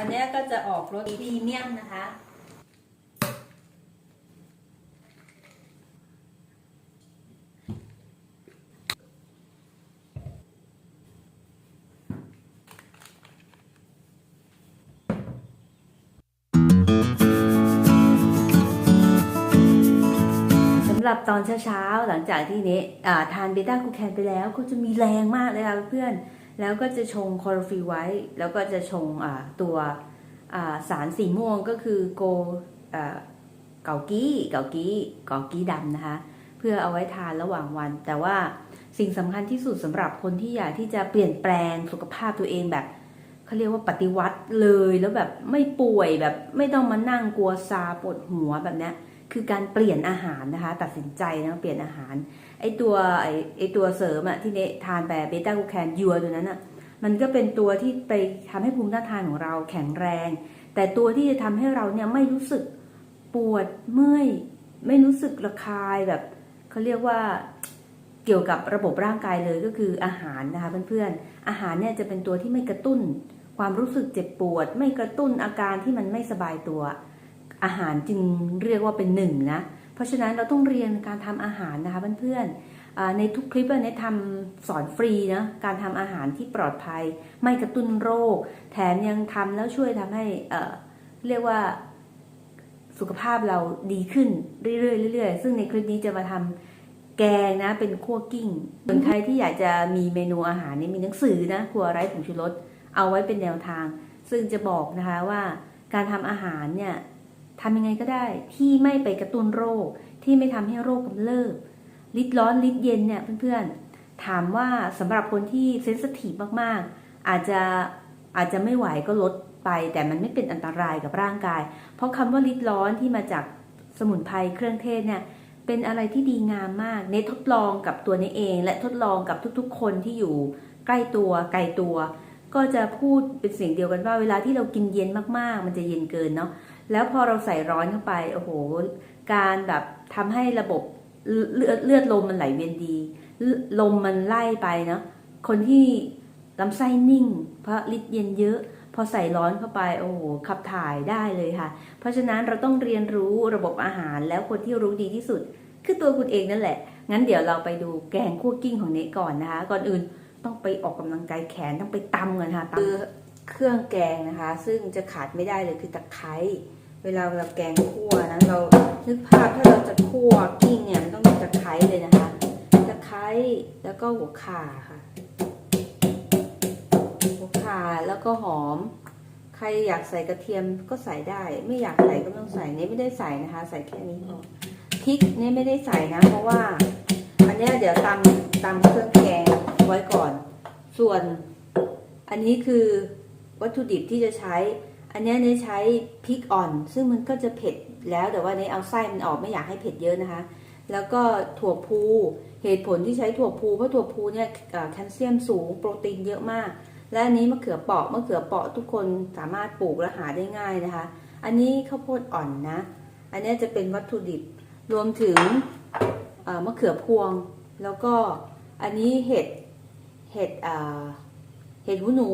อันนี้ก็จะออกรสพรีเมียมนะคะ สำหรับตอนเช้าๆ หลังจากที่เนี้อ่าทานเบต้ากูแคนไปแล้วก็จะมีแรงมากเลยค่ะเพื่อน แล้วก็จะชงคอร์ฟิลไว้ แล้วก็จะชงตัวสารสีม่วงก็คือโกเกากี้เกากี้เกากี้ดำนะคะ เพื่อเอาไว้ทานระหว่างวัน แต่ว่าสิ่งสำคัญที่สุดสำหรับคนที่อยากที่จะเปลี่ยนแปลงสุขภาพตัวเองแบบเขาเรียกว่าปฏิวัติเลยแล้วแบบไม่ป่วยแบบไม่ต้องมานั่งกลัวซาปวดหัวแบบนี้คือการเปลี่ยนอาหารนะคะ ตัดสินใจนะเปลี่ยนอาหาร ไอตัวไอไอตัวเสริมอะที่เนทานไปเบต้ากูแคนยัวตัวนั้นอะมันก็เป็นตัวที่ไปทำให้ภูมิต้านทานของเราแข็งแรง แต่ตัวที่จะทำให้เราเนี่ยไม่รู้สึกปวดเมื่อยไม่รู้สึกระคายแบบเขาเรียกว่าเกี่ยวกับระบบร่างกายเลยก็คืออาหารนะคะเพื่อนๆอาหารเนี่ยจะเป็นตัวที่ไม่กระตุ้น ความรู้สึกเจ็บปวด ไม่กระตุ้นอาการที่มันไม่สบายตัว อาหารจึงเรียกว่าเป็นหนึ่งนะ ราะฉะนั้นเราต้องเรียนการทำอาหารนะคะเพื่อนๆในทุกคลิปเนี่ยทำสอนฟรีนะการทำอาหารที่ปลอดภัย ไม่กระตุ้นโรค แถมยังทำแล้วช่วยทำให้เรียกว่าสุขภาพเราดีขึ้นเรื่อยๆเรื่อยๆซึ่งในคลิปนี้จะมาทำแกงนะเป็นคั่วกิ้งส่วนใครที่อยากจะมีเมนูอาหารนี่มีหนังสือนะครัวไร้ผงชูรสเอาไว้เป็นแนวทาง ซึ่งจะบอกนะคะว่าการทำอาหารเนี่ย ทำยังไงก็ได้ที่ไม่ไปกระตุ้นโรค ที่ไม่ทำให้โรคกำเริบลิดร้อนลิดเย็นเนี่ยเพื่อนๆ ถามว่าสำหรับคนที่เซนสทีฟมากๆ อาจจะอาจจะไม่ไหวก็ลดไปแต่มันไม่เป็นอันตรายกับร่างกาย เพราะคำว่าลิดร้อนที่มาจากสมุนไพรเครื่องเทศเนี่ยเป็นอะไรที่ดีงามมากเนททดลองกับตัวเนเอง และทดลองกับทุกๆ คนที่อยู่ใกล้ตัวไกลตัว ก็จะพูดเป็นเสียงเดียวกันว่าเวลาที่เรากินเย็นมากๆ มันจะเย็นเกินเนาะ แล้วพอเราใส่ร้อนเข้าไปโอ้โห การแบบทำให้ระบบเลือดเลือดลมมันไหลเวียนดี ลมมันไล่ไปเนาะคนที่ลำไส้นิ่ง เพราะฤทธิ์เย็นเยอะ พอใส่ร้อนเข้าไปโอ้โหขับถ่ายได้เลยค่ะ เพราะฉะนั้นเราต้องเรียนรู้ระบบอาหารแล้วคนที่รู้ดีที่สุด คือตัวคุณเองนั่นแหละ งั้นเดี๋ยวเราไปดูแกงคั่วกิ้งของเนก่อนนะคะ ก่อนอื่นต้องไปออกกำลังกายแขนต้องไปตำกันค่ะคือเครื่องแกงนะคะ ซึ่งจะขาดไม่ได้เลยคือตะไคร้ เวลาเราแกงคั่วนะเรานึกภาพถ้าเราจะคั่วกิ้งเนี่ยมันต้องมีตะไคร้เลยนะคะตะไคร้แล้วก็หัวข่าค่ะ หัวข่าแล้วก็หอม ใครอยากใส่กระเทียมก็ใส่ได้ ไม่อยากใส่ก็ไม่ต้องใส่เนี่ไม่ได้ใส่นะคะ ใส่แค่นี้พอพริกเนี่ไม่ได้ใส่นะ เพราะว่าอันนี้เดี๋ยวตำตำเครื่องแกงไว้ก่อน ส่วนอันนี้คือวัตถุดิบที่จะใช้ อันนี้เนยใช้พริกอ่อน ซึ่งมันก็จะเผ็ดแล้วแต่ว่าเนยเอาไส้มันออกไม่อยากให้เผ็ดเยอะนะคะ แล้วก็ถั่วพูเหตุผลที่ใช้ถั่วพูเพราะถั่วพูเนี่ยแคลเซียมสูงโปรตีนเยอะมาก และอันนี้มะเขือเปราะมะเขือเปราะทุกคนสามารถปลูกและหาได้ง่ายนะคะ อันนี้ข้าวโพดอ่อนนะ อันนี้จะเป็นวัตถุดิบรวมถึงมะเขือพวง แล้วก็อันนี้เห็ดเห็ดเห็ดหูหนู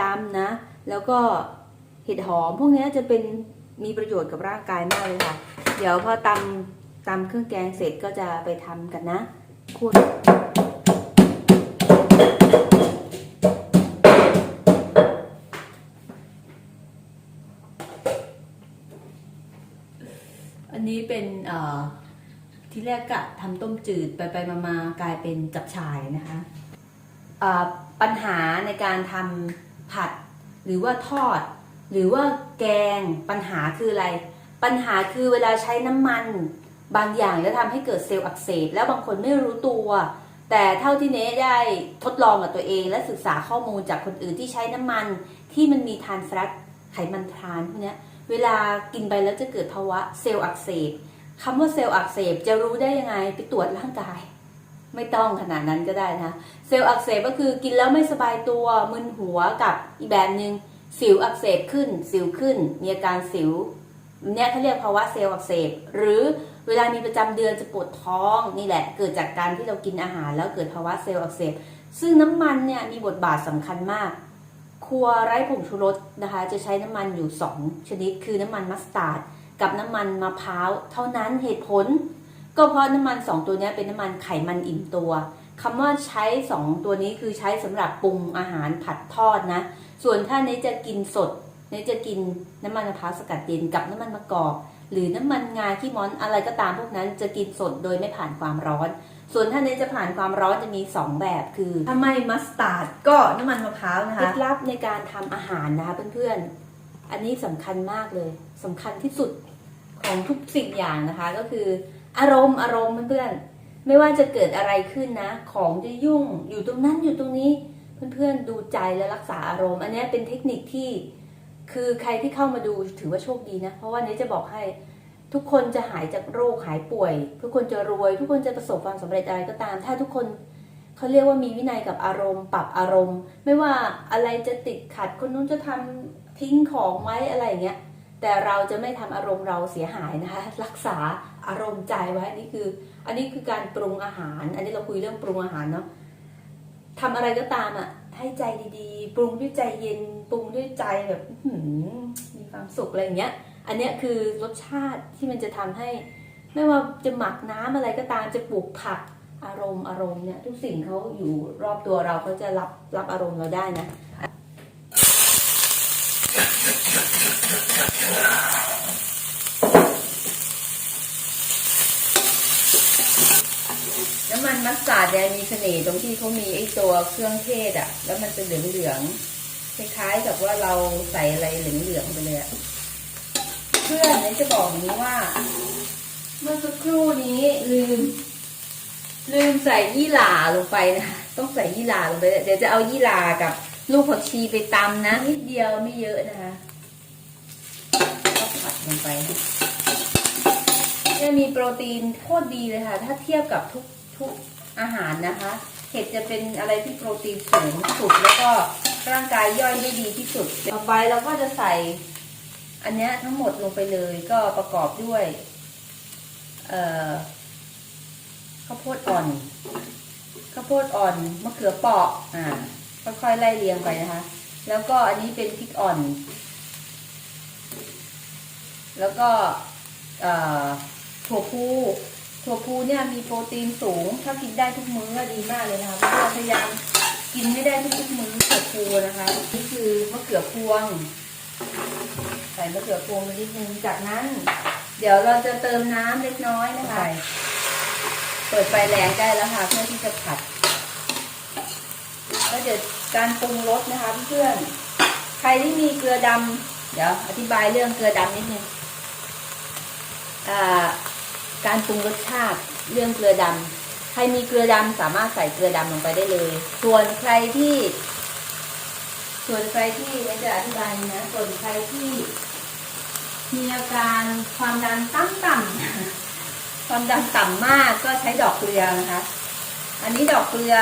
ดำนะ แล้วก็ เห็ดหอม พวกนี้จะเป็นมีประโยชน์กับร่างกายมากเลยค่ะ เดี๋ยวพอตำตำเครื่องแกงเสร็จก็จะไปทำกันนะคุณอันนี้เป็นที่แรกกะทำต้มจืดไปไปมามากลายเป็นจับฉายนะคะปัญหาในการทำผัดหรือว่าทอด หรือว่าแกงปัญหาคืออะไร ปัญหาคือเวลาใช้น้ำมันบางอย่างแล้วทำให้เกิดเซลล์อักเสบแล้วบางคนไม่รู้ตัว แต่เท่าที่เน้ได้ทดลองกับตัวเองและศึกษาข้อมูลจากคนอื่นที่ใช้น้ำมัน ที่มันมีทานแฟตไขมันทรานพวกนี้เวลากินไปแล้วจะเกิดภาวะเซลล์อักเสบคำว่าเซลล์อักเสบจะรู้ได้ยังไงไปตรวจร่างกาย ไม่ต้องขนาดนั้นก็ได้นะ เซลล์อักเสบก็คือกินแล้วไม่สบายตัวมึนหัวกับอีกแบบหนึ่ง สิวอักเสบขึ้น สิวขึ้น มีอาการสิวเนี่ยเขาเรียกภาวะเซลล์อักเสบ หรือเวลามีประจำเดือนจะปวดท้องนี่แหละ เกิดจากการที่เรากินอาหาร แล้วเกิดภาวะเซลล์อักเสบ ซึ่งน้ำมันเนี่ยมีบทบาทสำคัญมาก ครัวไร้ผงชูรสนะคะ จะใช้น้ำมันอยู่ 2 ชนิด คือน้ำมันมัสตาร์ดกับน้ำมันมะพร้าว เท่านั้นเหตุผล ก็เพราะน้ำมัน 2 ตัวนี้เป็นน้ำมันไขมันอิ่มตัว คำว่าใช้2ตัวนี้คือใช้สำหรับปรุงอาหารผัดทอดนะ ส่วนถ้าเนยจะกินสดเนยจะกินน้ำมันมะพร้าวสกัดเย็นกับน้ำมันมะกอกหรือน้ำมันงาขี้ม้อนอะไรก็ตามพวกนั้นจะกินสดโดยไม่ผ่านความร้อน ส่วนถ้าเนยจะผ่านความร้อนจะมี 2 แบบคือ ถ้าไม่มัสตาร์ดก็น้ำมันมะพร้าวนะเคล็คะดลับในการทำอาหารนะคะเพื่อนๆ อันนี้สำคัญมากเลยสำคัญที่สุดของทุกสิ่งอย่างนะคะ ก็คืออารมณ์อารมณ์เพื่อนๆ ไม่ว่าจะเกิดอะไรขึ้นนะ ของจะยุ่งอยู่ตรงนั้นอยู่ตรงนี้ เพื่อนๆดูใจและรักษาอารมณ์ อันนี้เป็นเทคนิคที่คือใครที่เข้ามาดูถือว่าโชคดีนะ เพราะว่านี้จะบอกให้ทุกคนจะหายจากโรคหายป่วย ทุกคนจะรวย ทุกคนจะประสบความสำเร็จอะไรก็ตาม ถ้าทุกคนเขาเรียกว่ามีวินัยกับอารมณ์ ปรับอารมณ์ ไม่ว่าอะไรจะติดขัดคนนู้นจะทำทิ้งของไว้อะไรอย่างเงี้ย แต่เราจะไม่ทำอารมณ์เราเสียหายนะคะ รักษาอารมณ์ใจไว้นี่คือ อันนี้คือการปรุงอาหาร อันนี้เราคุยเรื่องปรุงอาหารเนาะทำอะไรก็ตามอะ ให้ใจดีๆ ปรุงด้วยใจเย็นปรุงด้วยใจแบบมีความสุขอะไรอย่างเงี้ย อันเนี้ยคือรสชาติที่มันจะทำให้ ไม่ว่าจะหมักน้ำอะไรก็ตามจะปลูกผักอารมณ์อารมณ์เนี่ยทุกสิ่งเขาอยู่รอบตัวเราเขาจะรับรับอารมณ์เราได้นะ น้ำมัน มัสตาร์ดเนี่ยมีเสน่ห์ตรงที่เขามีไอ้ตัวเครื่องเทศอะแล้วมันจะเหลืองๆคล้ายๆกับว่าเราใส่อะไรเหลืองๆไปเลยอะเพื่อนเนี่ยจะบอกอย่างนี้ว่า เมื่อสักครู่นี้ลืม ลืมใส่ยี่หร่าลงไปนะต้องใส่ยี่หร่าลงไป เดี๋ยวจะเอายี่หร่ากับลูกผักชีไปตำนะนิดเดียวไม่เยอะนะคะก็ผัดลงไปเนี่ยมีโปรตีนโคตรดีเลยค่ะ ถ้าเทียบกับทุกทุก อาหารนะคะ เห็ดจะเป็นอะไรที่โปรตีนสูงสุดแล้วก็ร่างกายย่อยได้ดีที่สุด ต่อไปเราก็จะใส่อันนี้ทั้งหมดลงไปเลยก็ประกอบด้วยข้าวโพดอ่อนข้าวโพดอ่อนมะเขือเปราะอ่าค่อยๆไล่เรียงไปนะคะ แล้วก็อันนี้เป็นพริกอ่อน แล้วก็ถั่วพู ถั่วพูเนี่ยมีโปรตีนสูง ถ้ากินได้ทุกมื้อดีมากเลยนะคะเพราะว่าพยายามกินไม่ได้ทุกๆมื้อถั่วพูนะคะนี่คือมะเขือพวง ใส่มะเขือพวงไปนิดนึงจากนั้น เดี๋ยวเราจะเติมน้ำเล็กน้อยนะคะ เปิดไฟแรงได้แล้วค่ะเพื่อที่จะผัดแล้วเดี๋ยวการปรุงรสนะคะเพื่อนใครที่มีเกลือดำเดี๋ยวอธิบายเรื่องเกลือดำนิดนึงอ่า การปรุงรสชาติเรื่องเกลือดำใครมีเกลือดำสามารถใส่เกลือดำลงไปได้เลย ส่วนใครที่ ส่วนใครที่จะอธิบายนะ ส่วนใครที่ มีอาการความดันต่ำความดันต่ำมากก็ใช้ดอกเกลือนะคะ อันนี้ดอกเกลือ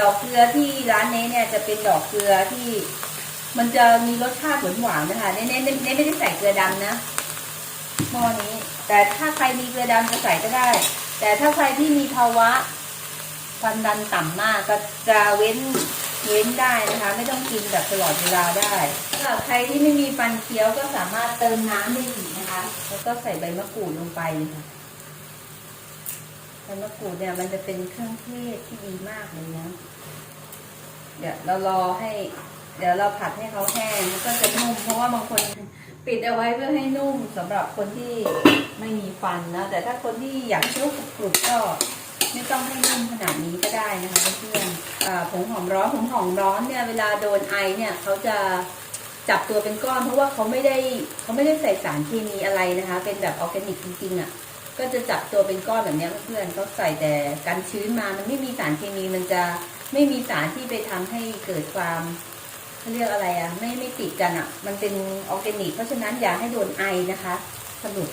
ดอกเกลือที่ร้านเน้เนี่ยจะเป็นดอกเกลือที่ มันจะมีรสชาติหวานๆนะคะเน้เน้เน้เน้ไม่ได้ใส่เกลือดำนะหม้อนี้ แต่ถ้าใครมีเกลือดำจะใส่ก็ได้ แต่ถ้าใครที่มีภาวะความดันต่ำมากก็จะเว้นเว้นได้นะคะ ไม่ต้องกินแบบตลอดเวลาได้สำหรับใครที่ไม่มีฟันเคี้ยวก็สามารถเติมน้ำได้อีกนะคะ แล้วก็ใส่ใบมะกรูดลงไปค่ะใบมะกรูดเนี่ยมันจะเป็นเครื่องเทศที่ดีมากเลยนะเดี๋ยวเรารอให้ เดี๋ยวเราผัดให้เขาแห้งก็จะนุ่มเพราะว่าบางคน ปิดเอาไว้เพื่อให้นุ่มสำหรับคนที่ไม่มีฟันนะ แต่ถ้าคนที่อยากเคี้ยวกรุบก็ ไม่ต้องให้นุ่มขนาดนี้ก็ได้นะคะเพื่อนๆผงหอมร้อนผงหอมร้อนเนี่ยเวลาโดนไอเนี่ยเขาจะจับตัวเป็นก้อน เพราะว่าเขาไม่ได้เขาไม่ได้ใส่สารเคมีอะไรนะคะ เป็นแบบออร์แกนิกจริงๆอะก็จะจับตัวเป็นก้อนแบบนี้เพื่อนๆเขาใส่แต่กันชื้นมามันไม่มีสารเคมีมันจะไม่มีสารที่ไปทำให้เกิดความ เขาเรียกอะไรอะ ไม่ไม่ติดกันอะ มันเป็นออร์แกนิก เพราะฉะนั้นอย่าให้โดนไอนะคะสนุก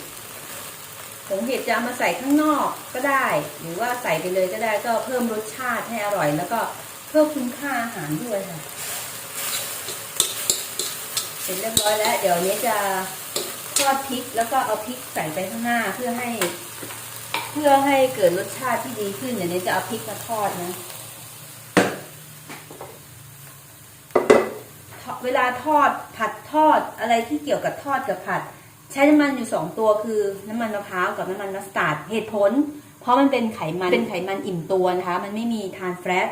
ผงเห็ดจะเอามาใส่ข้างนอกก็ได้ หรือว่าใส่ไปเลยก็ได้ก็เพิ่มรสชาติให้อร่อย แล้วก็เพิ่มคุณค่าอาหารด้วยค่ะเสร็จเรียบร้อยแล้ว เดี๋ยวนี้จะทอดพริกแล้วก็เอาพริกใส่ไปข้างหน้าเพื่อให้ เพื่อให้เกิดรสชาติที่ดีขึ้นเดี๋ยวนี้จะเอาพริกมาทอดนะ เวลาทอดผัดทอดอะไรที่เกี่ยวกับทอดกับผัด ใช้น้ำมันอยู่สองตัวคือน้ำมันมะพร้าวกับน้ำมันมัสตาร์ดเหตุผล เพราะมันเป็นไขมันเป็นไขมันอิ่มตัวนะคะ มันไม่มีทานแฟต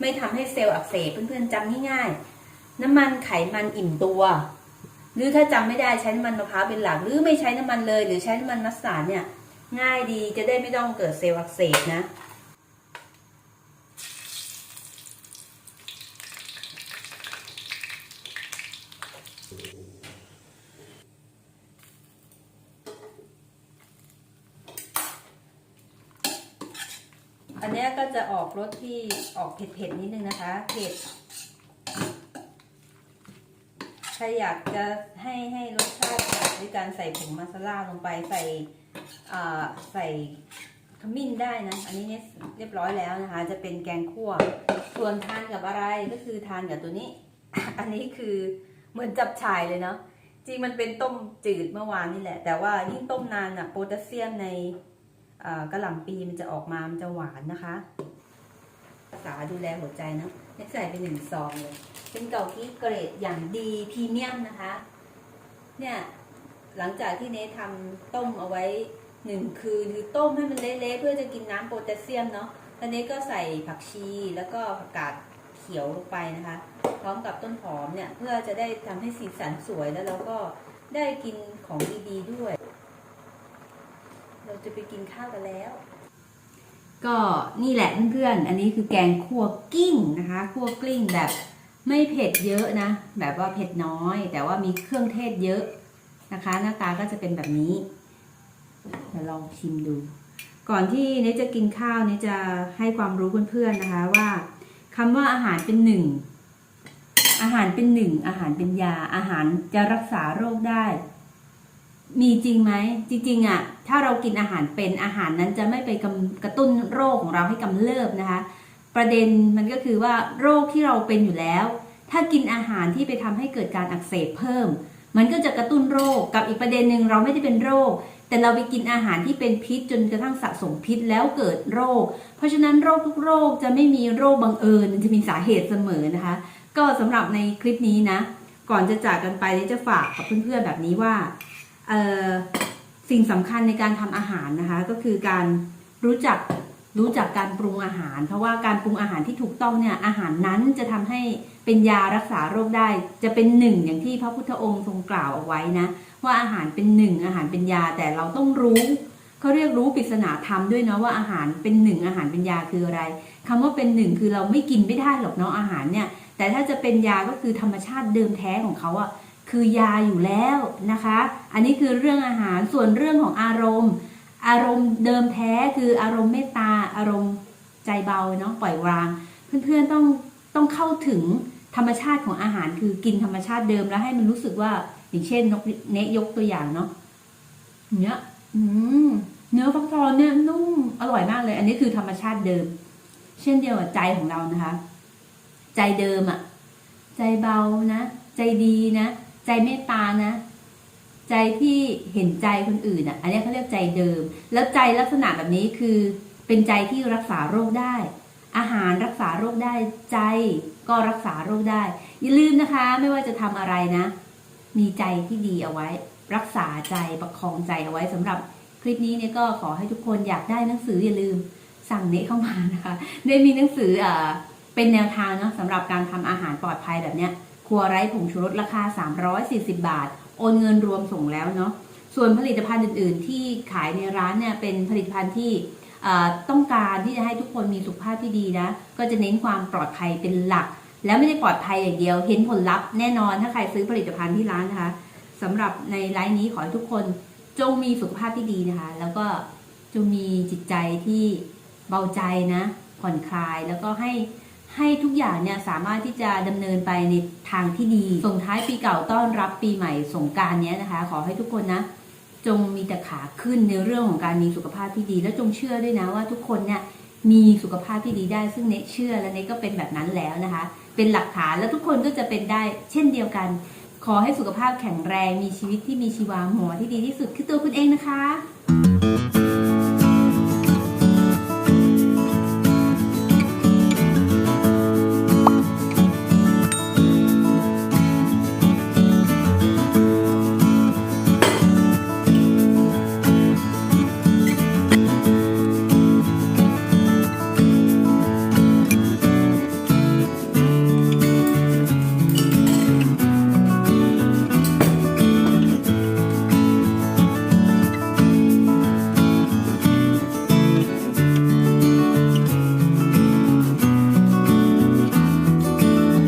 ไม่ทำให้เซลล์อักเสบเพื่อนๆจำง่ายๆ น้ำมันไขมันอิ่มตัว หรือถ้าจำไม่ได้ใช้น้ำมันมะพร้าวเป็นหลักหรือไม่ใช้น้ำมันเลย หรือใช้น้ำมันมัสตาร์ดเนี่ยง่ายดีจะได้ไม่ต้องเกิดเซลล์อักเสบนะ อันนี้ก็จะออกรสที่ออกเผ็ดๆนิดนึงนะคะ เผ็ดใครอยากจะให้ให้รสชาติจัดด้วยการใส่ผงมาซาล่าลงไปใส่ใส่ขมิ้นได้นะ อันนี้เนี่ยเรียบร้อยแล้วนะคะ จะเป็นแกงคั่ว ส่วนทานกับอะไรก็คือทานกับตัวนี้ อันนี้คือเหมือนจับฉ่ายเลยเนาะจริงมันเป็นต้มจืดเมื่อวานนี่แหละ แต่ว่ายิ่งต้มนานอะโพแทสเซียมใน กระหล่ำปีมันจะออกมา มันจะหวานนะคะรักษาดูแลหัวใจนะนี่ใส่ไปหนึ่งซองเลย เป็นเกากี้เกรดอย่างดีพรีเมียมนะคะ เนี่ยหลังจากที่เนททำต้มเอาไว้หนึ่งคืนคือต้มให้มันเละๆเพื่อจะกินน้ำโพแทสเซียมเนาะตอนนี้ก็ใส่ผักชีแล้วก็ผักกาดเขียวลงไปนะคะ พร้อมกับต้นหอมเนี่ยเพื่อจะได้ทำให้สีสันสวยแล้วเราก็ได้กินของดีๆด้วย เราจะไปกินข้าวกันแล้ว ก็นี่แหละเพื่อนๆ อันนี้คือแกงคั่วกิ้งนะคะ คั่วกลิ้งแบบไม่เผ็ดเยอะนะ แบบว่าเผ็ดน้อย แต่ว่ามีเครื่องเทศเยอะนะคะ หน้าตาก็จะเป็นแบบนี้เดี๋ยวลองชิมดู ก่อนที่เนยจะกินข้าวเนยจะให้ความรู้เพื่อนๆนะคะว่าคำว่าอาหารเป็นหนึ่งอาหารเป็นหนึ่งอาหารเป็นยาอาหารจะรักษาโรคได้ มีจริงไหมจริงๆอะถ้าเรากินอาหารเป็นอาหารนั้นจะไม่ไปกกระตุ้นโรคของเราให้กำเริบนะคะ ประเด็นมันก็คือว่าโรคที่เราเป็นอยู่แล้ว ถ้ากินอาหารที่ไปทำให้เกิดการอักเสบเพิ่ม มันก็จะกระตุ้นโรคกับอีกประเด็นหนึ่งเราไม่ได้เป็นโรค แต่เราไปกินอาหารที่เป็นพิษจนกระทั่งสะสมพิษแล้วเกิดโรค เพราะฉะนั้นโรคทุกโรคจะไม่มีโรคบังเอิญมันจะมีสาเหตุเสมอนะคะ ก็สำหรับในคลิปนี้นะ ก่อนจะจากกันไปจะฝากกับเพื่อนๆแบบนี้ว่า สิ่งสำคัญในการทำอาหารนะคะ ก็คือการรู้จักรู้จักการปรุงอาหาร เพราะว่าการปรุงอาหารที่ถูกต้องเนี่ยอาหารนั้นจะทำให้เป็นยารักษาโรคได้ จะเป็นหนึ่งอย่างที่พระพุทธองค์ทรงกล่าวเอาไว้นะว่าอาหารเป็นหนึ่งอาหารเป็นยาแต่เราต้องรู้เขาเรียกรู้ปริศนาธรรมด้วยเนาะว่าอาหารเป็นหนึ่งอาหารเป็นยาคืออะไรคำว่าเป็นหนึ่งคือเราไม่กินไม่ได้หรอกเนาะอาหารเนี่ยแต่ถ้าจะเป็นยาก็คือธรรมชาติเดิมแท้ของเขาอะ คือยาอยู่แล้วนะคะ อันนี้คือเรื่องอาหารส่วนเรื่องของอารมณ์ อารมณ์เดิมแท้คืออารมณ์เมตตาอารมณ์ใจเบาเนาะปล่อยวาง เพื่อนๆต้องต้องเข้าถึงธรรมชาติของอาหารคือกินธรรมชาติเดิมแล้วให้มันรู้สึกว่าอย่างเช่นนกเนยกตัวอย่างเนาะเนี้ยเนื้อฟักทองเนี่ยนุ่มอร่อยมากเลย อันนี้คือธรรมชาติเดิม เช่นเดียวกับใจของเรานะคะ ใจเดิมอะใจเบานะ ใจดีนะ ใจเมตตานะ ใจที่เห็นใจคนอื่นอะ อันนี้เขาเรียกใจเดิม แล้วใจลักษณะแบบนี้คือเป็นใจที่รักษาโรคได้ อาหารรักษาโรคได้ใจก็รักษาโรคได้ อย่าลืมนะคะ ไม่ว่าจะทำอะไรนะ มีใจที่ดีเอาไว้ รักษาใจประคองใจเอาไว้สำหรับคลิปนี้เนี่ยก็ขอให้ทุกคนอยากได้หนังสืออย่าลืมสั่งเนะเข้ามานะคะ ได้มีหนังสือเอ่อเป็นแนวทางเนาะสำหรับการทำอาหารปลอดภัยแบบเนี้ย ครัวไร้ผงชูรสราคา 340 บาท โอนเงินรวมส่งแล้วเนาะ ส่วนผลิตภัณฑ์อื่น ๆ ที่ขายในร้านเนี่ยเป็นผลิตภัณฑ์ที่ต้องการที่จะให้ทุกคนมีสุขภาพที่ดีนะ ก็จะเน้นความปลอดภัยเป็นหลัก แล้วไม่ได้ปลอดภัยอย่างเดียว เห็นผลลัพธ์แน่นอนถ้าใครซื้อผลิตภัณฑ์ที่ร้านนะคะสำหรับในไลฟ์นี้ขอให้ทุกคนจงมีสุขภาพที่ดีนะคะ แล้วก็จงมีจิตใจที่เบาใจนะ ผ่อนคลายแล้วก็ให้ ให้ทุกอย่างเนี่ยสามารถที่จะดำเนินไปในทางที่ดี ส่งท้ายปีเก่าต้อนรับปีใหม่สงการเนี้ยนะคะ ขอให้ทุกคนนะ จงมีแต่ขาขึ้นในเรื่องของการมีสุขภาพที่ดี และจงเชื่อด้วยนะว่าทุกคนเนี่ยมีสุขภาพที่ดีได้ ซึ่งเนเชื่อและเนก็เป็นแบบนั้นแล้วนะคะ เป็นหลักฐานและทุกคนก็จะเป็นได้เช่นเดียวกัน ขอให้สุขภาพแข็งแรงมีชีวิตที่มีชีวาหัวที่ดีที่สุดคือตัวคุณเองนะคะ